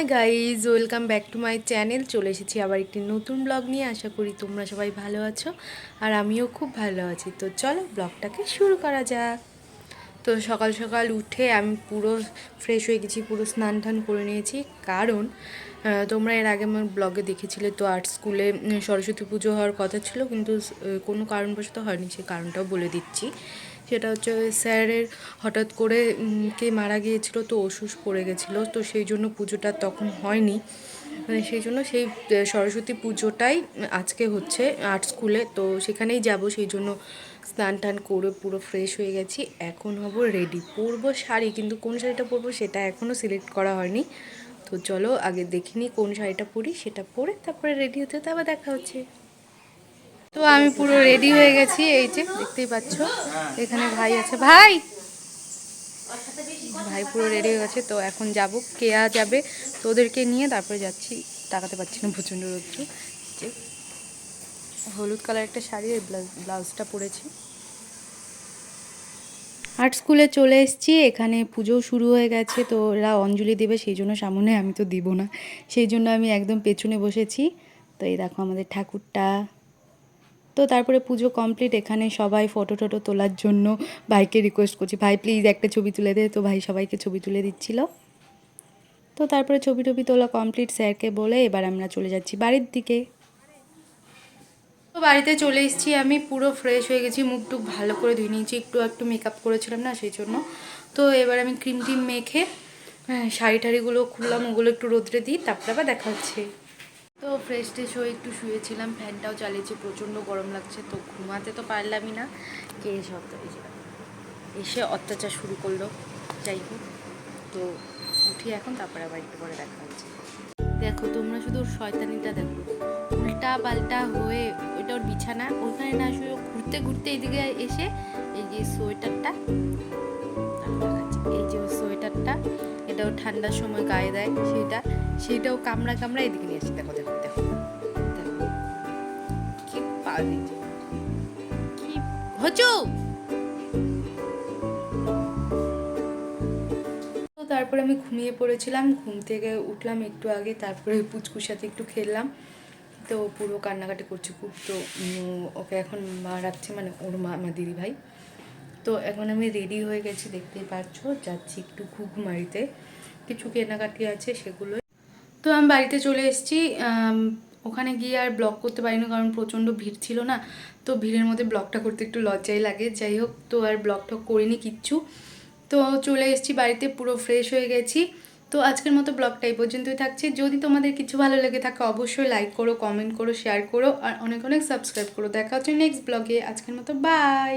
Hi guys, welcome back to my channel. চলে এসেছি আবার একটি নতুন ব্লগ নিয়ে। আশা করি তোমরা সবাই ভালো আছো আর আমিও খুব ভালো আছি। তো চলো ব্লগটাকে শুরু করা যাক। তো সকাল সকাল উঠে আমি পুরো ফ্রেশ হয়ে গেছি, পুরো স্নান টান করে নিয়েছি। কারণ তোমরা এর আগে আমার ব্লগে দেখেছিলে তো আর্ট স্কুলে সরস্বতী পুজো হওয়ার কথা ছিল। কিন্তু কোনো কারণবশত হয়নি সেই কারণটাও বলে দিচ্ছি। সেটা হচ্ছে স্যারের হঠাৎ করে কে মারা গিয়েছিল, তো অসুস পড়ে গেছিল, তো সেই জন্য পুজোটা তখন হয়নি। মানে সেই জন্য সেই সরস্বতী পুজোটাই আজকে হচ্ছে আর্ট স্কুলে, তো সেখানেই যাব, সেই জন্য স্নান টান করে পুরো ফ্রেশ হয়ে গেছি। এখন হব রেডি পরবো শাড়ি, কিন্তু কোন শাড়িটা পরবো সেটা এখনও সিলেক্ট করা হয়নি। তো চলো আগে দেখিনি কোন শাড়িটা পরি, সেটা পরে তারপরে রেডি হতে হতে আবার দেখা হচ্ছে। তো আমি পুরো রেডি হয়ে গেছি, এই যে দেখতেই পাচ্ছ, এখানে ভাই আছে। ভাই! ভাই পুরো রেডি হয়ে গেছে, তো এখন যাব, কেয়া যাবে তো ওদেরকে নিয়ে, তারপরে যাচ্ছি, তাকাতে পারছি না প্রচণ্ড রৌদ্র। যে হলুদ কালার একটা শাড়ি আর ব্লাউজটা পরেছি। আর্ট স্কুলে চলে এসেছি, এখানে পুজো শুরু হয়ে গেছে, তো ওরা অঞ্জলি দেবে, সেই জন্য সামনে আমি তো দিব না। সেই জন্য আমি একদম পেছনে বসেছি। তো এই দেখো আমাদের ঠাকুরটা। তো তারপরে পুজো কমপ্লিট এখানে সবাই ফটো টটো তোলার জন্য ভাইকে রিকোয়েস্ট করছি। ভাই প্লিজ একটা ছবি তুলে দে। তো ভাই সবাইকে ছবি তুলে দিচ্ছিল। তো তারপরে ছবি টবি তোলা কমপ্লিট স্যারকে বলে এবার আমরা চলে যাচ্ছি বাড়ির দিকে। তো বাড়িতে চলে এসেছি আমি পুরো ফ্রেশ হয়ে গেছি মুখ টুক ভালো করে ধুয়ে নিয়েছি। একটু একটু মেকআপ করেছিলাম না সেই জন্য। তো এবার আমি ক্রিম টিম মেখে হ্যাঁ, শাড়ি টাড়িগুলো খুললাম ওগুলো একটু রোদ্রে দিই তারপরে আবার দেখা হচ্ছে। তো ফ্রেশ ট্রেশ হয়ে একটু শুয়েছিলাম, ফ্যানটাও চালিয়েছি, প্রচণ্ড গরম লাগছে, তো ঘুমাতে তো পারলামই না। কে এসে অত্যাচার এসে অত্যাচার শুরু করল, যাই হোক। তো উঠি এখন, তারপরে আবার একটু পরে দেখা হচ্ছে। দেখো, তোমরা শুধু ওর শয়তানিটা দেখো। উল্টা পাল্টা হয়ে ওইটা ওর বিছানা ওইখানে না শুয়ে ঘুরতে ঘুরতে এইদিকে এসে এই যে সোয়েটারটা ঠান্ডার সময় গায়ে দেয়, সেটা, সেটাও কামড়া কামড়া এদিকে নিয়ে আসে, দেখো দেখো দেখো। কি পারি কি হচু তারপরে আমি ঘুমিয়ে পড়েছিলাম, ঘুম থেকে উঠলাম একটু আগে, তারপরে পুচকুর সাথে একটু খেললাম। তো পুরো কান্নাকাটি করছে খুব, তো ওকে এখন মা রাখছে মানে ওর মা, আমার দিদি ভাই। তো এখন আমি রেডি হয়ে গেছি, দেখতেই পাচ্ছ, যাচ্ছি একটু ঘুঘুমারিতে। কিছু কেনাকাটি আছে সেগুলো তো আমি বাড়িতে চলে এসেছি ওখানে গিয়ে আর ব্লগ করতে পারিনি কারণ প্রচণ্ড ভিড় ছিল না। তো ভিড়ের মধ্যে ব্লগটা করতে একটু লজ্জাই লাগে। যাই হোক, তো আর ব্লগ টক করিনি কিচ্ছু। তো চলে এসেছি বাড়িতে, পুরো ফ্রেশ হয়ে গেছি। তো আজকের মতো ব্লগটা এই পর্যন্তই থাকছে। যদি তোমাদের কিছু ভালো লেগে থাকে, অবশ্যই লাইক করো কমেন্ট করো শেয়ার করো, আর অনেক অনেক সাবস্ক্রাইব করো। দেখা হচ্ছে নেক্সট ব্লগে আজকের মতো বাই